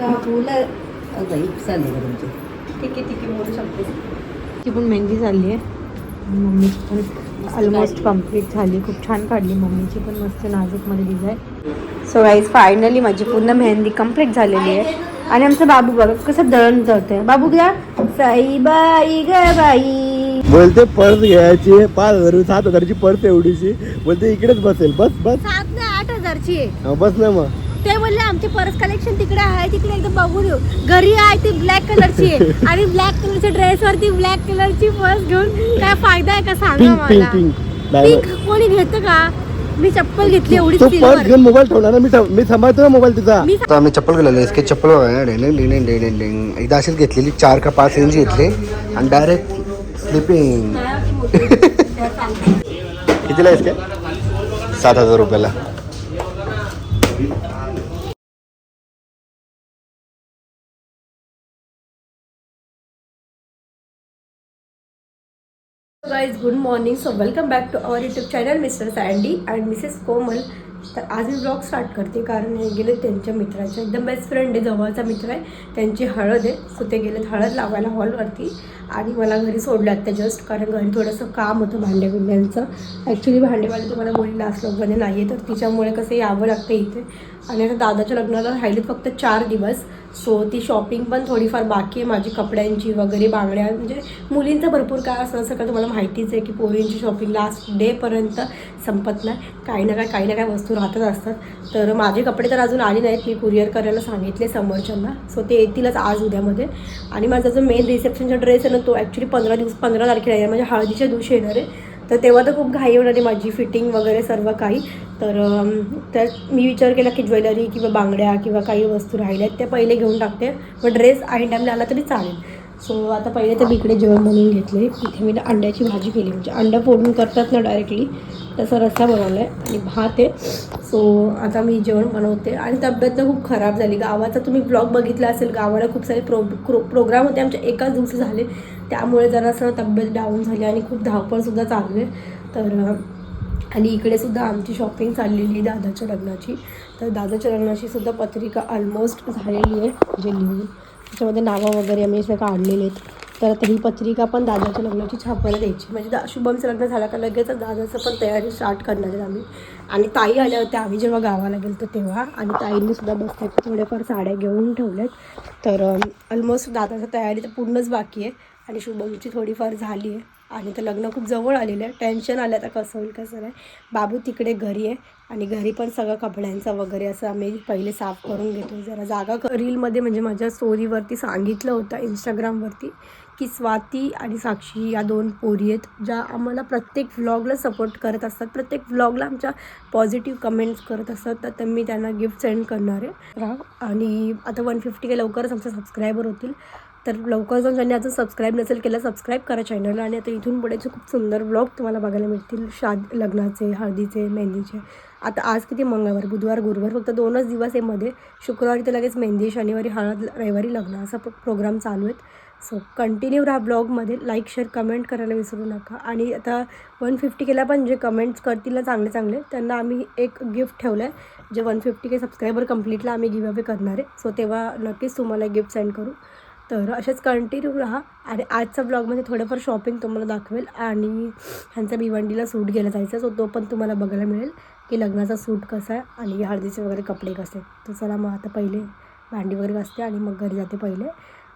का फुलं चालली का तुमची? ठीक आहे ठीक आहे बोलू शकते. ती पण मेहंदी झाली आहे. मम्मीची पण ऑलमोस्ट कंप्लीट झाली. खूप छान काढली. मम्मीची पण मस्त नाजूकमध्ये डिझाईन सो गाईज फायनली माझी पूर्ण मेहंदी कंप्लीट झालेली आहे. आणि आमचं बाबू बघा कसं दळण जातं बाबू घ्या. साई बाई ग बाई. बोलते पर्स घ्यायची पाच हजार सात हजारची पर्स एवढीची बोलते इकडेच बसेल. बस बस. सात नाही आठ हजारची हा, बस ना मग. बोलले आमचे पर्स कलेक्शन तिकडे आहे तिकडे एकदा बघून येऊ. घरी आहे ती ब्लॅक कलरची आहे आणि ब्लॅक कलरच्या ड्रेस वरती ब्लॅक कलरची पर्स घेऊन काय फायदा आहे का सांगा मला? पिंक कोणी घेतं का? मी चप्पल घेतली एवढी तो पर्स घेऊन मोबाईल ठेवला ना मी मी सांभाळतो ना मोबाईल आता आम्ही चप्पल गेलेलो इसके चप्पल एकदा अशीच घेतलेली चार का पाच इंच घेतले आणि डायरेक्ट स्लिपिंग कितीला इसके सात हजार रुपयाला. Guys good morning so welcome back to our YouTube channel mister Sandy and missus Komal तर आज मी ब्लॉग स्टार्ट करते कारण हे गेले त्यांच्या मित्राच्या एकदम बेस्ट फ्रेंड आहे जवळचा मित्र आहे. त्यांची हळद आहे. सो ते गेलेत हळद लावायला हॉलवरती आणि मला घरी सोडलं आता जस्ट कारण घरी थोडंसं काम होतं भांड्या ॲक्च्युली भांडेवाले तुम्हाला मुली लास्ट लॉकमध्ये नाही आहे तर तिच्यामुळे कसं यावं लागतं इथे. आणि आता दादाच्या लग्नाला राहिलेत फक्त चार दिवस. सो ती शॉपिंग पण थोडीफार बाकी आहे. माझी कपड्यांची वगैरे बांगड्या म्हणजे मुलींचं भरपूर काय असं असं तुम्हाला माहितीच आहे की पोरींची शॉपिंग लास्ट डेपर्यंत संपत नाही. काही ना काय काही ना काय वस्तू राहतच असतात. तर माझे कपडे तर अजून आले नाहीत. मी कुरिअर करायला सांगितले समोरच्यांना. सो ते येतीलच आज उद्यामध्ये. आणि माझा जो मेन रिसेप्शनचा ड्रेस आहे ना तो ॲक्च्युली पंधरा दिवस पंधरा तारखेला आहे. म्हणजे हळदीच्या दिवशी येणार आहे. तर तेव्हा तर खूप घाई होणार आहे माझी फिटिंग वगैरे सर्व काही. तर त्यात मी विचार केला की ज्वेलरी किंवा बांगड्या किंवा काही वस्तू राहिल्या आहेत त्या पहिले घेऊन टाकते. पण ड्रेस आहे टाईमला आला तरी चालेल. सो आता पहिले तर मी इकडे जेवण बनवून घेतले इथे मी अंड्याची भाजी केली. म्हणजे अंडा फोडून करतात ना डायरेक्टली तसा रस्सा बनवला आहे आणि भात आहे. सो आता मी जेवण बनवते. आणि तब्येत तर खूप खराब झाली. गावाचा तुम्ही ब्लॉग बघितला असेल गावाला खूप सारे प्रो प्रो प्रोग्राम होते. आमच्या एकाच दिवशी झाले. त्यामुळे जरासं तब्येत डाऊन झाली आणि खूप धावपळसुद्धा चालू आहे. तर आणि इकडे सुद्धा आमची शॉपिंग चाललेली आहे दादाच्या लग्नाची. तर दादाच्या लग्नाची सुद्धा पत्रिका ऑलमोस्ट झालेली आहे म्हणजे लिहून. त्याच्यामध्ये नावं वगैरे आम्ही सगळं काढलेले आहेत. तर आता ही पत्रिका पण दादाच्या लग्नाची छापायला द्यायची. म्हणजे दा शुभमचं लग्न झालं का लगेच दादाचं पण तयारी स्टार्ट करणार आहेत आम्ही. आणि ताई आल्या होत्या. आम्ही जेव्हा गावाला गेलो तेव्हा. आणि ताईंनी सुद्धा बसतात थोड्याफार साड्या घेऊन ठेवल्यात तर ऑलमोस्ट दादाचं तयारी तर पूर्णच बाकी आहे. आणि शुभमची थोडीफार झाली आहे. आणि तर लग्न खूप जवळ आलेलं आहे. टेन्शन आलं आता कसं होईल कसं नाही. बाबू तिकडे घरी आहे आणि घरी पण सगळं कपड्यांचं वगैरे असं आम्ही पहिले साफ करून घेतो. जरा जागा क- रीलमध्ये म्हणजे माझ्या स्टोरीवरती सांगितलं होतं इंस्टाग्रामवरती की स्वाती आणि साक्षी या दोन पोरी आहेत ज्या आम्हाला प्रत्येक व्लॉगला सपोर्ट करत असतात. प्रत्येक व्लॉगला आमच्या पॉझिटिव्ह कमेंट्स करत असतात. तर ते मी त्यांना गिफ्ट सेंड करणार आहे. राव आणि आता वन फिफ्टी के लवकरच आमचे सबस्क्रायबर होतील. तर लवकर जाऊन ज्यांनी अजून सबस्क्राईब नसेल केलं सबस्क्राईब करा चॅनलला आणि आता इथून पुढेचे खूप सुंदर ब्लॉग तुम्हाला बघायला मिळतील शाद लग्नाचे हळदीचे मेहंदीचे. आता आज किती? मंगळवार बुधवार गुरुवार. फक्त दोनच दिवस आहे मध्ये. शुक्रवारी तर लगेच मेहंदी शनिवारी हळद रविवारी लग्न. असा प्रोग्राम चालू आहेत. सो कंटिन्यू राहा ब्लॉगमध्ये लाईक शेअर कमेंट करायला विसरू नका. आणि आता वन फिफ्टी केला पण जे कमेंट्स करतील ना चांगले चांगले त्यांना आम्ही एक गिफ्ट ठेवलं आहे जे वन फिफ्टी के सबस्क्रायबर कंप्लीटला आम्ही गिव्ह अवे करणार आहे. सो तेव्हा नक्कीच तुम्हाला गिफ्ट सेंड करू. तर असेच कंटिन्यू राहा. आणि आजचा ब्लॉगमध्ये थोडंफार शॉपिंग तुम्हाला दाखवेल. आणि ह्यांचा भिवंडीला सूट घ्यायला जायचा सो तो पण तुम्हाला बघायला मिळेल की लग्नाचा सूट कसा आहे आणि हळदीचे वगैरे कपडे कसे तर चला मग आता पहिले भांडी वगैरे घासते आणि मग घरी जाते पहिले.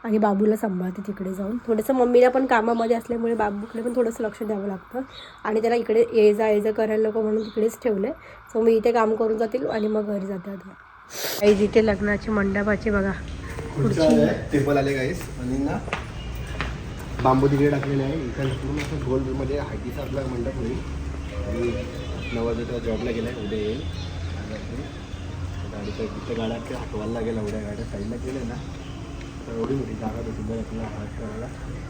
आणि बाबूला सांभाळते तिकडे जाऊन. थोडंसं मम्मीला पण कामामध्ये असल्यामुळे बाबूकडे पण थोडंसं लक्ष द्यावं लागतं. आणि त्याला इकडे ये जा ये जा करायला नको म्हणून तिकडेच ठेवलं आहे सो मी इथे काम करून जातील आणि मग घरी जाते आता. आई जिथे लग्नाची मंडपाची बघा. टेबल आले गाईस आणि ना बांबू तिकडे टाकलेले आहे. इकडे पूर्ण असं गोलमध्ये हायटीचा आपला मंडप होईल आणि नवरदेवता जॉबला गेला आहे उद्या येईल. गाडीच्या तिथे गाड्या ते हटवायला लागेल एवढ्या गाड्या साईडला गेल्या ना. तर एवढी मोठी जागा होती बरं आपल्याला हळद करायला.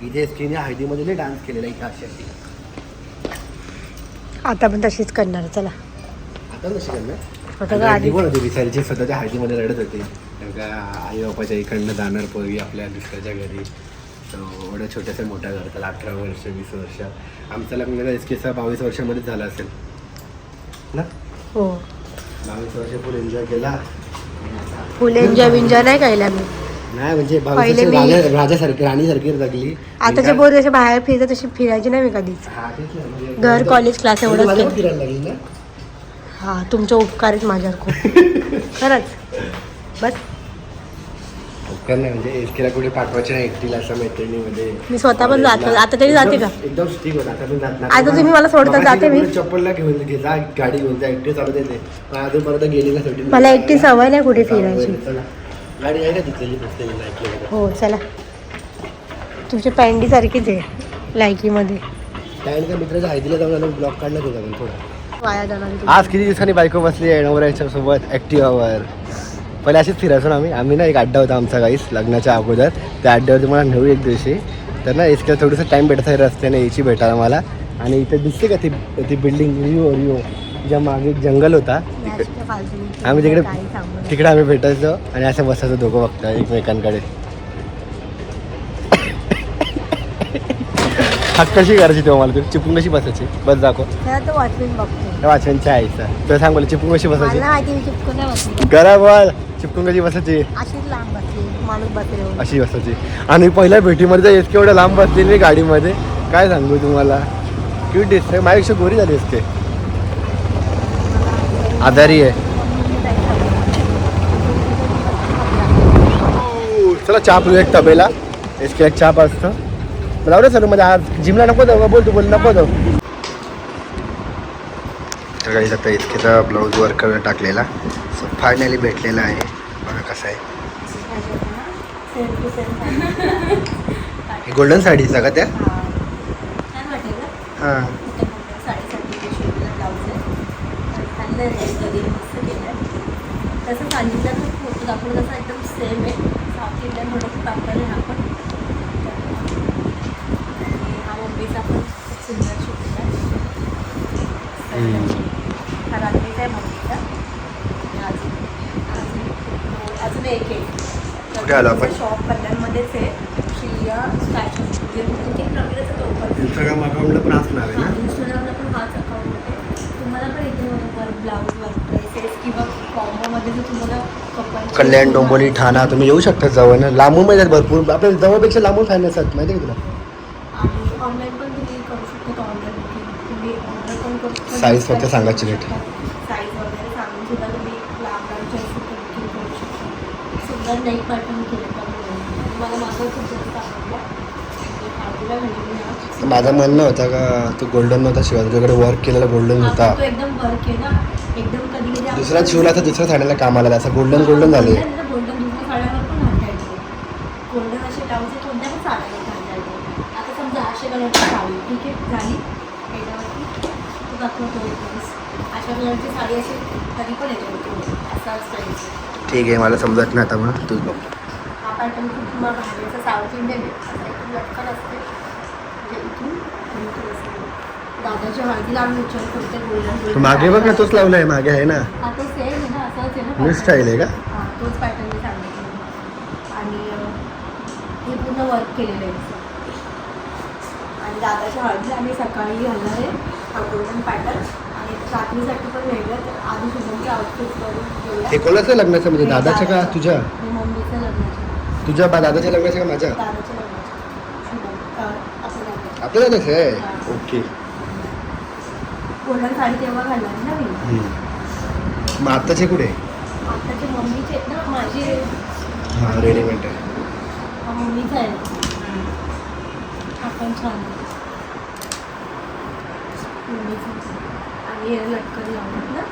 इथे स्कीने हळदीमध्ये डान्स केलेला इथे अशी अशी. आता पण तशीच करणार चला. आता नशी करणार? आता आधी पण होती विचारची स्वतःच्या हळदीमध्ये रडत होती. का आई बापाच्या इकडनं जाणार पोरगी आपल्या दुसऱ्याच्या घरी. तर एवढ्या छोट्याशा मोठ्या करतात अठरा वर्ष वीस वर्ष. आमचं लग्न एस केचा बावीस वर्षामध्येच झालं असेल. ना? हो. बावीस वर्ष फुल एन्जॉय केला. आता फुल एन्जॉय बिंजॉय नाही खायला मी. नाही म्हणजे पहिले मी- राजा राजासारखी राणीसारखी जगली. आताचे पोर जसे बाहेर फिरतात तशी फिरायची नाही मी कधीच. हा, तेच ना, म्हणजे- घर, कॉलेज, क्लास माझ्या केलं. पण फिरायला लागली ना? हा तुमचा उपकार आहेत माझ्यावर खूप. खरंच. बस. उपकार नाही म्हणजे एसकेला कुठे पाठवायचे नाही एकटीला असं मैत्रिणीमध्ये मी स्वतः पण जात. आता तरी जाते का? एकदम- स्टिक होता. आता पण जात नाही. आता तुम्ही मला सोडता, जाते मी. चप्पलला घेऊन घे जा गाडी घेऊन जा एकटी चालू देते. पण अजूनपर्यंत गेली ना शेवटी मला एकटी सवय नाही कुठे फिरायची. गाडी आहे का तिथली? की हो चला. तुमची पॅन्डी सारखीच आहे लायकीमध्ये त्यानंतर मित्राच्या हळदीला जाऊन ब्लॉक काढला होता पण थोडा. वाया जाणार तुम्ही. आज किती दिवसांनी बायको बसली आहे नवऱ्याच्या सोबत? ॲक्टिवावर पहिले अशीच फिरायचो ना आम्ही. आम्ही ना एक अड्डा होता आमचा काहीच लग्नाच्या अगोदर. त्या अड्ड्यावरती मला नेऊ एक दिवशी. तर ना इसकडे थोडंसं टाईम भेटत आहे रस्त्याने यायची भेटायला मला आणि इथे दिसते का ती ती बिल्डिंग रिओ रिओ ज्या मागे एक जंगल होता. याची आम्ही तिकडे. तिकडे आम्ही भेटायचो आणि असं बसायचो दोघं बघता एकमेकांकडे. हाक कशी करायची तेव्हा मला? चिपून कशी बसायची? बस दाखव. तो वाचून बघतो. त्या वाचनांच्या आईचा तुला सांग बोल चिपून कशी बसायची? मला माहिती मी चिपकून नाही बसली करा बोल. चिपकून कशी बसायची? अशीच लांब बसली माणूस बसले अशी बसायची. आणि पहिल्या भेटीमध्ये तर इतके एवढं लांब बसलेली गाडीमध्ये. काय सांगू तुम्हाला? क्यूट दिसते माझ्यापेक्षा गोरी झाली असते. आधारी आहे. चला चहा पिऊ एक तबेला. इसके एक चहा पाचतं लावलं रे सरमध्ये आज जिमला नको जाऊ बोल तू बोल नको जाऊ. तर काही आता इतकेचा ब्लाऊज वर्क करायला टाकलेला. सो फायनली भेटलेला आहे. बघा कसं आहे. गोल्डन साडीचा का त्या? छान वाटेल ना हां. तसं सांगितलं तर फोटो दाखवलं तसं एकदम सेम आहे. साऊथ इंडियन पण आणि मम्मीचा पण खूप सुंदर शिवलेला आहे हा रात्रीचा आहे मम्मीचा. आणि अजून एक आहे? शॉप कल्याणमध्येच ते इंस्टाग्राम अकाउंटला पण असं नाव आहे ना? इंस्टाग्रामला पण हाच अकाउंट आहे. तुम्हाला पण इथे वर्क ब्लाऊज वर्क ड्रेसेस किंवा कॉम्बोमध्ये जर तुम्हाला कल्याण डोंबोली ठाणा तुम्ही येऊ शकता जवळ लांबून मध्ये भरपूर. आपल्या जवळपेक्षा लांबून फॅन असतात माहिती आहे तुला? ऑनलाईन पण तुम्ही करू शकता ऑनलाईन बुकिंग तुम्ही ऑर्डर पण करू शकता Size फक्त सांगायची. साईज वगैरे सांगून सुद्धा तुम्ही लांब लांबच्या बुकिंग करू शकता. सुंदर केले त्यामुळे मला माझं खूप जास्त आवडलं. माझं म्हणणं होतं का तू गोल्डन नव्हता शिवा तुझ्याकडे वर्क केलेला गोल्डन होता. तो एकदम वर्क आहे ना. एकदम कधी दुसरा शिवला तर दुसऱ्या साड्याला कामाला आला असं गोल्डन गोल्डन झाले गोल्डन दुसऱ्या साड्यावर पण घालता येतो गोल्डन असे ब्लाऊज कोणत्या पण साड्यावर घालता येतो आता समजा अशा कलरची साडी ठीक आहे झाली याच्यावरती तो दाखवतो एक दिवस अशा कलरची साडी असेल तरी पण याच्यावरती असा स्टाईलची ठीक आहे मला समजत नाही आता मग तूच बघ साऊथ इंडियन आहे लटकन असते. म्हणजे. दादाच्या हळदीला आम्ही विचार करते मागे बघ ना तोच लावलाय मागे आहे ना? तो सेम आहे ना असाच आहे ना. स्टाईल आहे का? हां तोच पॅटर्न मी सांगितलं आणि हे पूर्ण वर्क केलेलं आहे. आणि दादाच्या हळदीला आम्ही सकाळी घालणार आहे गोल्डन पॅटर्न पण वेगळं आधी आउटफिट करून हे कोणाचं लग्नाचं म्हणजे दादाच्या का. तुझ्या? मम्मीचं लग्नाचं तुझ्या बा दादाच्या लग्नाचं का माझ्या? दादाच्या लग्नाचं. आपल्या दादाचं आहे? ओके. गोल्डन साडी तेव्हा घालणार ना मी? हम्म. मग आत्ताचे कुठे? आताचे मम्मीचे आहेत ना माझे. हां रेडीमेड आहे. मम्मीचा आहे. हा पण छान मम्मीचा. हे लटकन लावतात ना?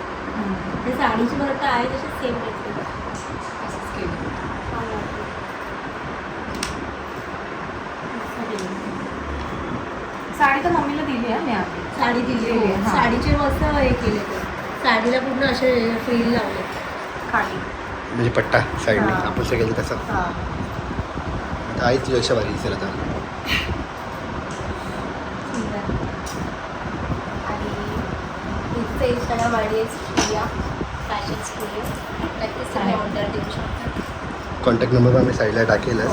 ते साडीची बरं काय आहे तसे सेम भेटते साडी तर मम्मीला दिली आहे मी आपली साडी दिली दिली, हो. हां. साडीचे मस्त हे केले ते. साडीला पूर्ण असे फ्रील लावले. खाली म्हणजे पट्टा साईडने हां. आपण सगळं तसं हां. आता आईच तुझ्यापेक्षा भारी दिसेल आता सुंदर आणि इथे इंस्टाग्राम आय डी आहे प्रिया फॅशन स्टुडिओ नक्कीच तुम्ही ऑर्डर देऊ शकता. कॉन्टॅक्ट नंबर आम्ही साईडला टाकेलच.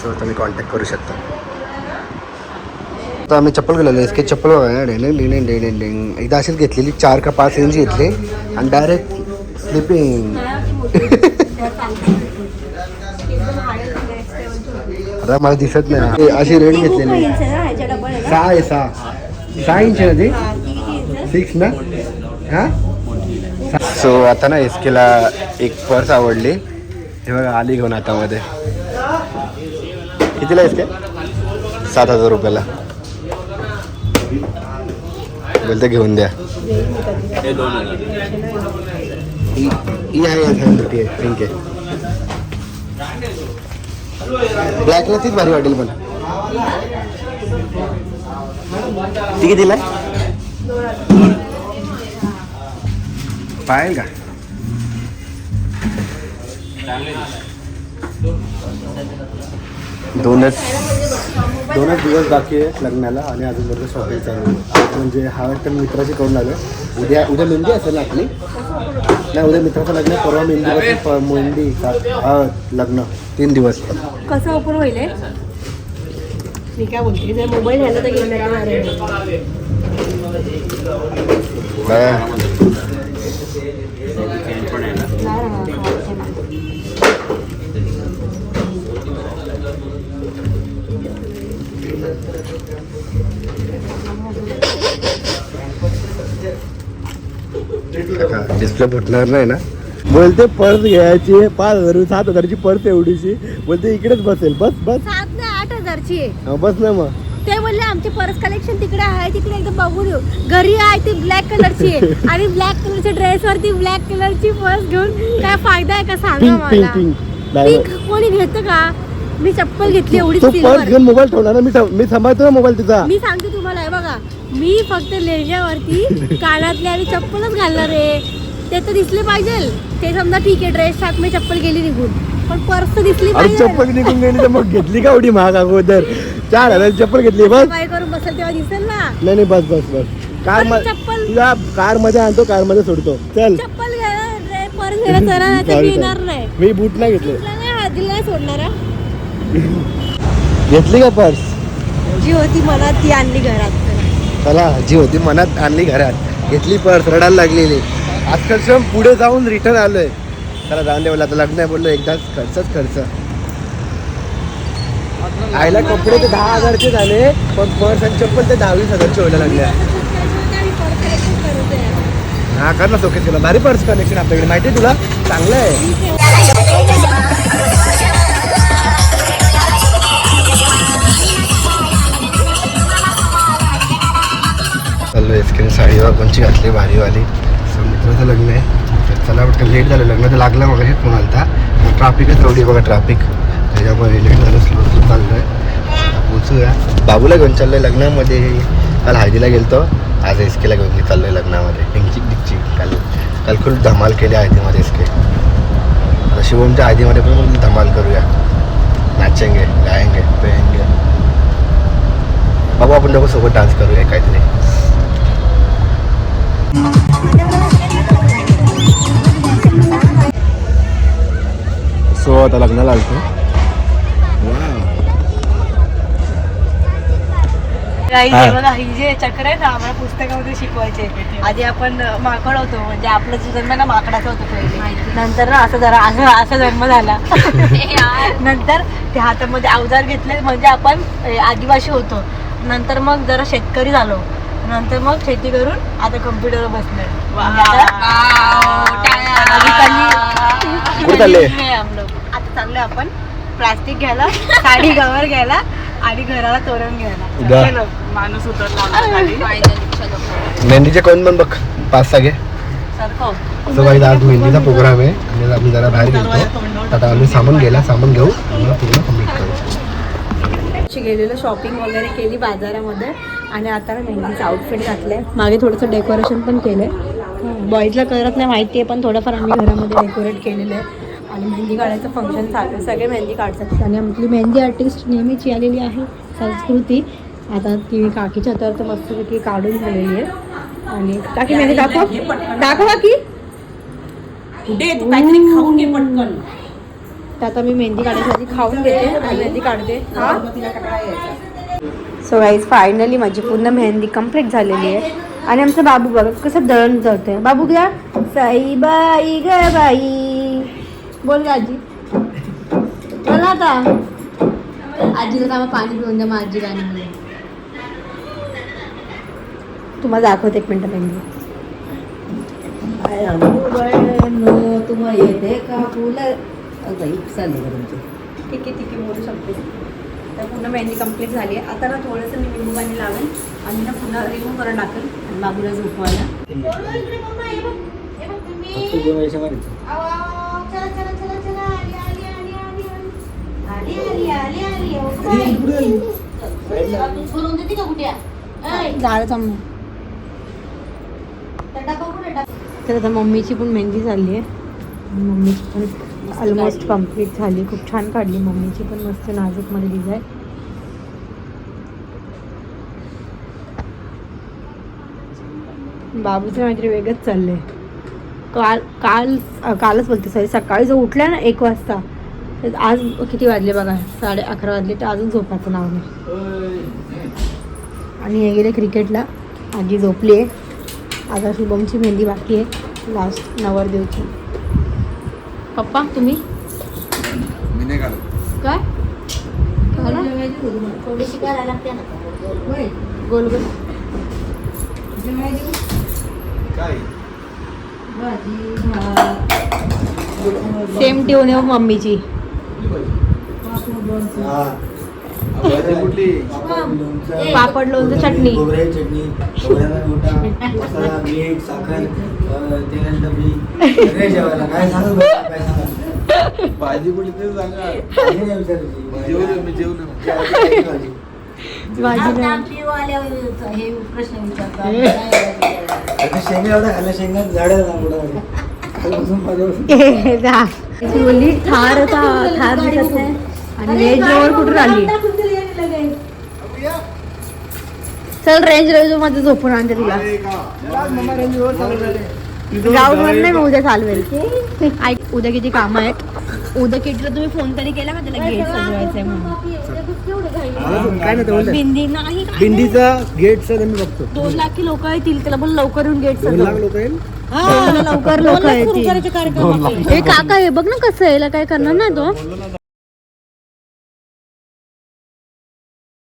सो तुम्ही कॉन्टॅक्ट करू शकता. आता आम्ही चप्पल गेलेलो एस के चप्पल डेंग डेंग डेंग डेंग डेन एकदा अशीच घेतलेली. चार का पाच इंच घेतली. आणि डायरेक्ट स्लिपिंग आता मला दिसत नाही. अशी रेट घेतलेली. सहा आहे सहा. सहा इंच आहे ना ती? सिक्स ना? हा? सो आता ना एस केला एक पर्स आवडली. हे बघा आली घेऊन हातामध्ये कितीला एस के सात हजार रुपयाला. बोलते घेऊन द्या. ही आहे आहे पिंक आहे. ब्लॅकला तीच भारी वाटेल पण. ती कितीला आहे? पाहिल का? दोनच दोनच दिवस बाकी आहे लग्नाला आणि अजून बरोबर शॉपिंग चालू आहे. म्हणजे हा तर मित्राची करून आलो उद्या उद्या मेहंदी असेल ना आपली? नाही उद्या मित्राचं लग्न परवा मेहंदी मेहंदी का- हा, लग्न. तीन दिवस. कसं ओपन होईल हे? मी काय बोलते? जर मोबाईल ह्याला तर घेऊन डिस्प्ले फुटणार नाही ना? बोलते पर्स घ्यायची पाच हजार सात हजारची पर्स एवढीची बोलते इकडेच बसेल. बस बस. सात नाही आठ हजारची. आहे हा, बस ना मग. ते बोलले आमचे पर्स कलेक्शन तिकडे आहे तिकडे एकदम बघून येऊ. घरी आहे ती ब्लॅक कलरची आहे आणि ब्लॅक कलरच्या ड्रेस वरती ब्लॅक कलरची पर्स घेऊन काय फायदा आहे का सांगा मला? पिंक कोणी घेतं का? मी चप्पल घेतली एवढी पर्स घेऊन मोबाईल ठेवला ना मी मी सांभाळतो ना मोबाईल तिचा. मी सांगते तुम्हाला हे बघा. मी फक्त लेण्यावरती कानातले आणि चप्पलच घालणार आहे. ते तर दिसले पाहिजे. ते समजा ठीक आहे ड्रेस टाक मी चप्पल गेली निघून. पण पर्स तर दिसली पाहिजे. चप्पल निघून गेली तर मग घेतली का एवढी महाग अगोदर? चार हजार चप्पल घेतली बस. करून बसेल तेव्हा दिसेल ना. नाही नाही बस बस बस. कार पण चप्पल- तुला कारमध्ये आणतो कारमध्ये सोडतो. चल. चप्पल घ्यायला चला नाही तर मी येणार चालेल. नाही. मी बूट नाही घेतले. तुला नाही हातीला नाही सोडणार हा. घेतली का पर्स? जी होती मनात ती आणली घरात. चला जी होती मनात आणली घरात. घेतली पर्स रडायला लागलेली. आजकाल पुढे जाऊन रिटर्न आलोय. चला जाऊन दे मला आता लग्न आहे बोललो एकदाच खर्चच खर्च. आईला कपडे ते दहा हजारचे झाले पण पर्स आणि चप्पल ते दहावीस हजारचे व्हायला लागले. हा कर ना सोके तुला. भारी पर्स कनेक्शन आपल्याकडे. माहिती आहे तुला? चांगलं आहे. स्क्रीन साडी कोणची घातली? भारीवाली. सो मित्राचं लग्न आहे. चला वाटतं लेट झालं लग्न तर लागलं मग हे फोन आलता. ट्राफिकच एवढी बघा ट्राफिक. त्याच्यामुळे लेट झालं स्लो स्लो चाललं आहे पोचूया बाबूला घेऊन चाललोय लग्नामध्ये. काल हळदीला गेलतो. आज एस केला घेऊन आहे लग्नामध्ये. पिंचिक डिकची काल काल खूप धमाल केली हळदीमध्ये एस के आता शिवमच्या हळदीमध्ये पण धमाल करूया. नाचेंगे गायंगे पेंगे. बाबू आपण दोघं सोबत डान्स करूया काहीतरी. सो आता लग्नाला आलतो. हा. बघा ही जे चक्र आहे ना आम्हाला पुस्तकामध्ये शिकवायचे. आधी आपण माकड होतो म्हणजे आपला जो जन्म ना माकडाचा होतो पहिले. नंतर ना असं जरा असं असा जन्म झाला. नंतर ते हातामध्ये अवजार घेतले म्हणजे आपण ए, आदिवासी होतो. नंतर मग जरा शेतकरी झालो. नंतर मग शेती करून आता कम्प्युटरवर बसलोय. म्हणजे कुठे चालले? आता चाललोय आपण. प्लास्टिक घ्यायला साडी कवर घ्यायला आणि घराला तोरण घ्यायला. चलो. माणूस उतरला मेहंदीचे कोण पण बघ पाच सहा घे. सरकव. सो काही आज मेहंदीचा प्रोग्राम आहे. आणि आम्ही जरा बाहेर गेलो आता आम्ही सामान गेला सामान घेऊ मग पूर्ण कंप्लीट करू. ची गेलेलो शॉपिंग वगैरे केली बाजारामध्ये. आणि आता ना मेहंदीचं आउटफिट घातलंय. मागे थोडंसं डेकोरेशन पण केलंय. बॉईजला करत नाही माहिती आहे पण थोडंफार आम्ही घरामध्ये डेकोरेट केलेलं आहे. आणि मेहंदी काढायचं फंक्शन चालू आहे. सगळे मेहंदी काढतात. आणि आपली मेहंदी आर्टिस्ट नेहमीची आलेली आहे संस्कृती. आता ती काकीच्या तर मस्तपैकी काढून झालेली आहे. आणि काकी मेहंदी दाखव. दाखवा की. कुठे तू काहीतरी खाऊन घे पटकन. तर आता मी मेहंदी काढायसाठी खाऊन घेते. आणि मेहंदी काढते. हा? सो गाईज फायनली माझी पूर्ण मेहंदी कंप्लीट झालेली आहे. आणि आमचं बाबू बघा कसं दळण जळतंय बाबू घ्या. साई बाई ग बाई. बोल का आजी. चला आता. आजीला कामा पाणी पिऊन द्या मग आजी गाणी. तुम्हाला दाखवते एक मिनिट अंबुबाईनो तुम्हाला येते का फुलं? बाई चालले का तुमचे. ठीक आहे ठीक आहे बोलू शकते. तर पूर्ण मेहंदी कंप्लीट झाली आहे. आता ना थोडंसं मी लिंबू पाणी लावेल आणि ना पुन्हा रिमूव्ह करून टाकेल आणि बाबूला झोपवायला. थांब तर आता मम्मीची पण मेहंदी झाली आहे मम्मीची पण ऑलमोस्ट कंप्लीट झाली. खूप छान काढली मम्मीची पण. मस्त नाजूकमध्ये डिझाईन बाबूचं काहीतरी वेगळंच चाललंय. काल काल कालच बोलते सॉरी सकाळी जो उठला ना एक वाजता तर आज किती वाजले बघा साडे अकरा वाजले तर अजून झोपायचं नाव नाही. आणि हे गेले क्रिकेटला आजी झोपली आहे. आता शुभमची मेहंदी बाकी आहे लास्ट नवरदेवची. पप्पा तुम्ही? मी नाही काढत काय? गोल गोल काय? सेम ठेवून येऊ मम्मीची. पापड लोणचं. भाजी कुठली? पापड लोणचं चटणी. चटणी मोठा साखर भाजी कुठली ते सांगा? भाजी हे प्रश्न विचारतो? आता शेंगा एवढा खाल्ला शेंगा झाड कालपासून माझ्यापासून ए, जा. ती बोलली थार होता थार दिसत नाही. आणि रेंज रोवर कुठून आली चल रेंज रोवर मध्ये झोपून आणते तुला. ग्राउंड वर नाही मग उद्या चालवेल. ऐक उद्या किती कामं आहेत. उद्या कितीला तुम्ही फोन तरी केला का त्याला गेट सजवायचंय म्हणून? काय नाही बोलत बिंदी नाही काय? दिंडीचा गेटचा मी बघतो. दोन लाख की लोक येतील त्याला पण लवकर येऊन गेट दोन लाख सजव. लोक येईल? लवकर लोक येतील. हे काका हे बघ ना कसं आहे याला काय करणार ना तो?